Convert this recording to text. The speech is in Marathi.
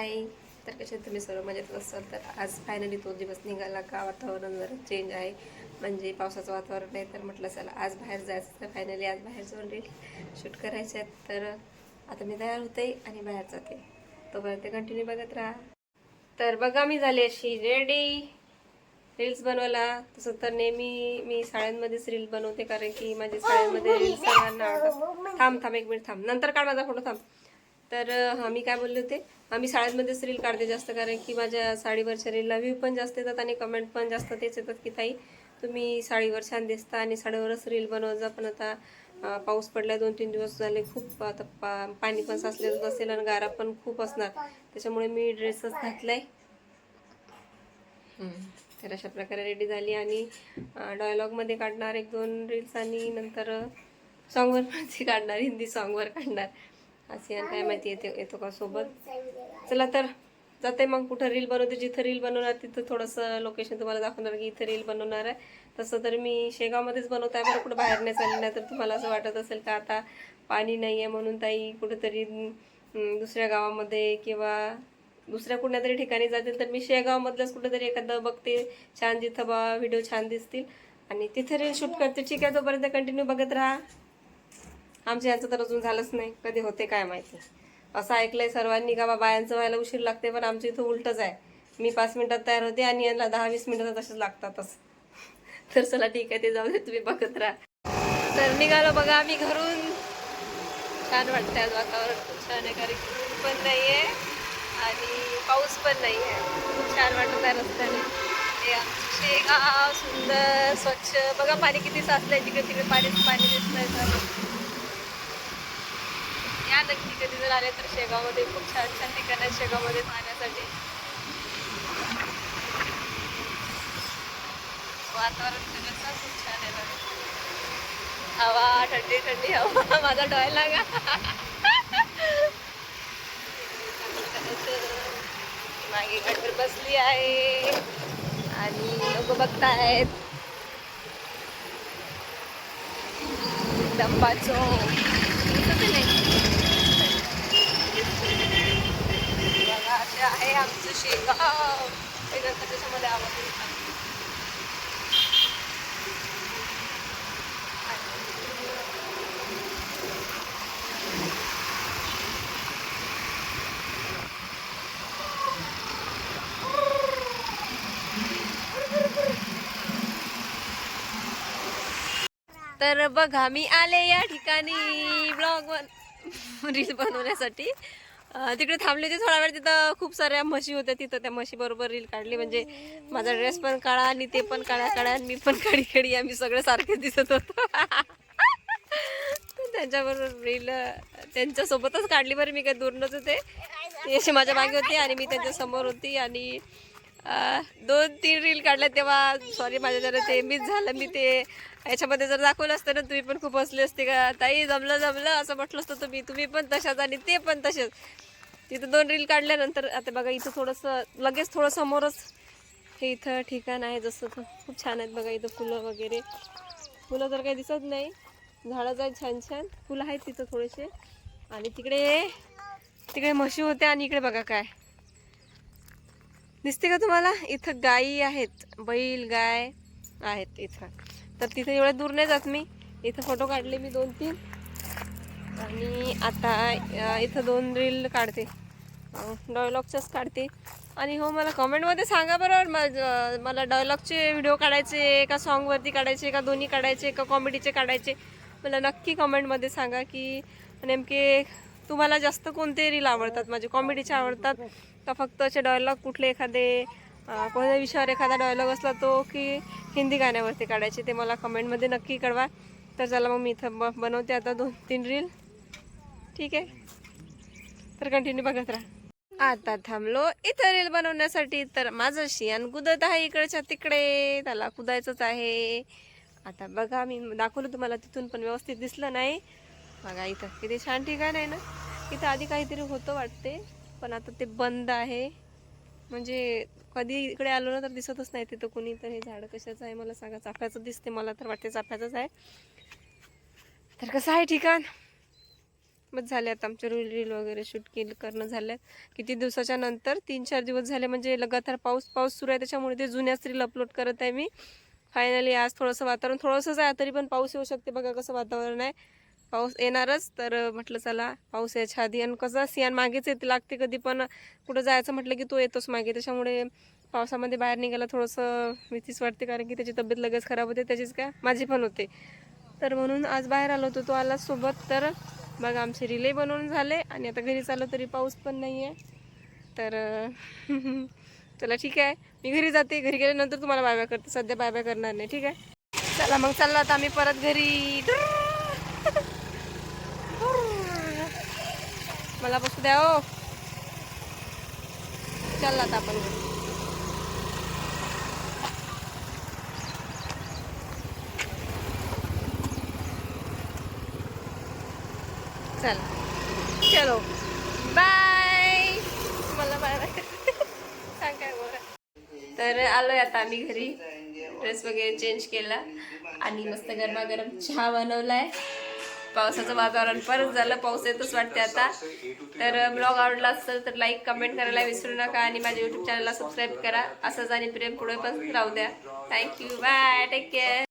हाय तर कसे तुम्ही सर्व मजेत असाल तर आज फायनली तो दिवस निघाला का? वातावरण जरा चेंज आहे. म्हणजे पावसाचं वातावरण आहे. तर म्हटलं चला आज बाहेर जायचं तर फायनली आज बाहेर जाऊन रील शूट करायचे आहेत. तर आता मी तयार होते आणि बाहेर जाते. तोपर्यंत कंटिन्यू बघत राहा. तर बघा मी झाली अशी रेडी रील्स बनवायला तसं तर नेहमी मी शाळांमध्येच रील बनवते कारण की माझ्या शाळेमध्ये रील्स सर्वांना आवडतात. थांब थांब एक मिनिट थांब. नंतर काढ माझा फोटो थांब. तर आम्ही काय बोलले होते? आम्ही शाळेमध्येच रील काढते जास्त कारण की माझ्या साडीवरच्या रीलला व्ह्यू पण जास्त येतात आणि कमेंट पण जास्त तेच येतात की ताई तुम्ही साडीवर छान दिसता आणि साडीवरच रील बनवत जा पण आता पाऊस पडला दोन तीन दिवस झाले खूप आता पा पाणी पण साचलेलं असेल आणि गारा पण खूप असणार. त्याच्यामुळे मी ड्रेसच घातलाय. हम्म. तर अशा प्रकारे रेडी झाली आणि डायलॉगमध्ये काढणार एक दोन रील्स आणि नंतर सॉंगवर माझी काढणार हिंदी सॉंगवर काढणार. असे काय माहिती येते येतो का सोबत? चला तर जाते मग कुठं रील बनवते जिथं रील बनवणार तिथं थोडंसं लोकेशन तुम्हाला दाखवणार की इथं रील बनवणार आहे. तसं तर मी शेगावमध्येच बनवत आहे बरं कुठं बाहेर नाही चालली नाही तर तुम्हाला असं वाटत असेल का आता पाणी नाही आहे म्हणून ताई कुठेतरी दुसऱ्या गावामध्ये किंवा दुसऱ्या कुठल्या तरी ठिकाणी जातील तर मी शेगावमधलंच कुठेतरी एखादं बघते छान जिथं बा व्हिडिओ छान दिसतील. आणि तिथे रील शूट करते. ठीक आहे तोपर्यंत कंटिन्यू बघत राहा. आमच्या यांचं तर अजून झालंच नाही. कधी होते काय माहिती. असं ऐकलंय सर्वांनी का बा बायांचं व्हायला उशीर लागते पण आमच्या इथं उलटच आहे. मी पाच मिनिटात तयार होते आणि यांना दहा वीस मिनिटात तसेच लागतातच. तर चला ठीक आहे ते जाऊ दे तुम्ही बघत राहा. तर निघालो बघा आम्ही घरून. छान वाटतंय आज वातावरण. खूप छान आहे कारण पण नाही आहे आणि पाऊस पण नाही आहे खूप छान वाटत आहे रस्त्याने. हे आमचं शेगाव सुंदर स्वच्छ. बघा पाणी किती साचलंय तिकडे तिकडे पाणीच पाणी दिसतंय. तर या नक्की कधी जर आले तर शेगावमध्ये खूप छान छान ठिकाण आहेत शेगावमध्ये पाहण्यासाठी. वातावरण खरंच खूप छान आहे बघा. हवा थंडी थंडी हवा. माझा डोळा लागा. मागे गटर बसली आहे. आणि लोक बघतायत. डब्बाचो बघा असे आहे आमचं शेगाव. हे नंतर त्याच्यामध्ये आवाज तर बघा मी आले या ठिकाणी. ब्लॉग रील बनवण्यासाठी. तिकडे थांबले होते थोडा वेळ तिथं खूप साऱ्या म्हशी होत्या तिथं त्या म्हशी बरोबर रील काढली. म्हणजे माझा ड्रेस पण काळा आणि ते पण काळ्या काळ्या आणि मी पण काळी काळी आम्ही सगळे सारखे दिसत होतो. त्यांच्याबरोबर रील त्यांच्यासोबतच काढली बरं मी काय दूरनच होते ती अशी माझ्या मागे होती आणि मी त्यांच्यासमोर होती आणि दोन तीन रील काढल्या तेव्हा सॉरी माझ्या जरा ते मिस झालं. मी ते याच्यामध्ये जर दाखवलं असतं ना तुम्ही पण खूप हसले असते का? ताई जमलं जमलं असं म्हटलं असतं तुम्ही. तुम्ही पण तशाच आणि ते पण तसेच. तिथं दोन रील काढल्यानंतर आता बघा इथं थोडंसं लगेच थोडं समोरच. हे इथं ठिकाण आहे जसं तर. खूप छान आहेत बघा इथं फुलं वगैरे. फुलं तर काही दिसत नाही. झाडं आहेत छान छान. फुलं आहेत तिथं थोडेसे. आणि तिकडे तिकडे म्हशी होत्या आणि इकडे बघा काय. दिसते का तुम्हाला? इथं गायी आहेत बैल गाय आहेत इथं. तर तिथे एवढ्या दूर नाही जात मी. इथं फोटो काढले मी दोन तीन. आणि आता इथं दोन रील काढते. डायलॉगच्याच काढते. आणि हो मला कमेंटमध्ये सांगा बरोबर मला डायलॉगचे व्हिडिओ काढायचे का सॉन्गवरती काढायचे का दोन्ही काढायचे का कॉमेडीचे काढायचे? मला नक्की कमेंटमध्ये सांगा की नेमके तुम्हाला जास्त कोणते रील आवडतात? माझे कॉमेडीचे आवडतात. का फक्त असे डायलॉग कुठले एखादे कोणत्या विषयावर एखादा डायलॉग असला तो की हिंदी गाण्यावरती काढायचे ते मला कमेंटमध्ये नक्की कळवा. तर चला मग मी इथं ब- बनवते आता दोन तीन रील ठीक आहे? तर कंटिन्यू बघत राहा. आता थांबलो. इथं रील बनवण्यासाठी तर माझं शियान कुदत आहे इकडच्या तिकडे. त्याला कुदायचंच आहे. आता बघा मी दाखवलं तुम्हाला तिथून पण व्यवस्थित दिसलं नाही. बघा इथं किती छान ठिकाण आहे ना? इथं आधी काहीतरी होतं वाटते पण आता ते बंद आहे. म्हणजे कधी इकडे आलो ना तर दिसतच नाही तिथं कोणी तर हे झाड कशाचं आहे मला सांगा. चाफ्याचं दिसते मला तर वाटते चाफ्याचंच आहे. तर कसं आहे ठिकाण? बस झाले आता आमचे रील रील वगैरे शूट केलं करणं झालं. किती दिवसाच्या नंतर तीन चार दिवस झाले म्हणजे लगातार पाऊस पाऊस सुरू आहे. त्याच्यामुळे ते जुन्याच रील अपलोड करत आहे मी. फायनली आज थोडंसं वातावरण थोडंसंच आहे तरी पण पाऊस येऊ शकते. बघा कसं वातावरण आहे. पाऊस येणारच तर म्हटलं चला पाऊस यायच्या आधी. आणि कसं सियान मागेच येते लागते कधी पण. कुठं जायचं म्हटलं की तो येतोच मागे. त्याच्यामुळे पावसामध्ये बाहेर निघायला थोडंसं भीतीच वाटते कारण की त्याची तब्येत लगेच खराब होते त्याचीच काय माझी पण होते. तर म्हणून आज बाहेर आलो होतो तो आला सोबत. तर मग आमचे रिले बनवून झाले. आणि आता घरी चाललो तरी पाऊस पण नाही आहे तर चला ठीक आहे. मी घरी जाते. घरी गेल्यानंतर तुम्हाला बाय बाय करते. सध्या बाय बाय करणार नाही. ठीक आहे? चला मग चाललो आता आम्ही परत घरी. मला बसू द्या हो. चल आता आपण. चल. चला. चलो बाय मला बाय बाय सांग काय बोला तर आलोय आता आम्ही घरी. ड्रेस वगैरे चेंज केला. आणि मस्त गरमागरम चहा बनवलाय. पावसाचं वातावरण परत झालं पाऊस येतच वाटते आता. तर ब्लॉग आवडला असेल तर लाईक कमेंट करायला विसरू नका आणि माझ्या युट्यूब चॅनलला सबस्क्राईब करा. असंच आणि प्रेम पुढे पण राहू द्या. Thank you bye take care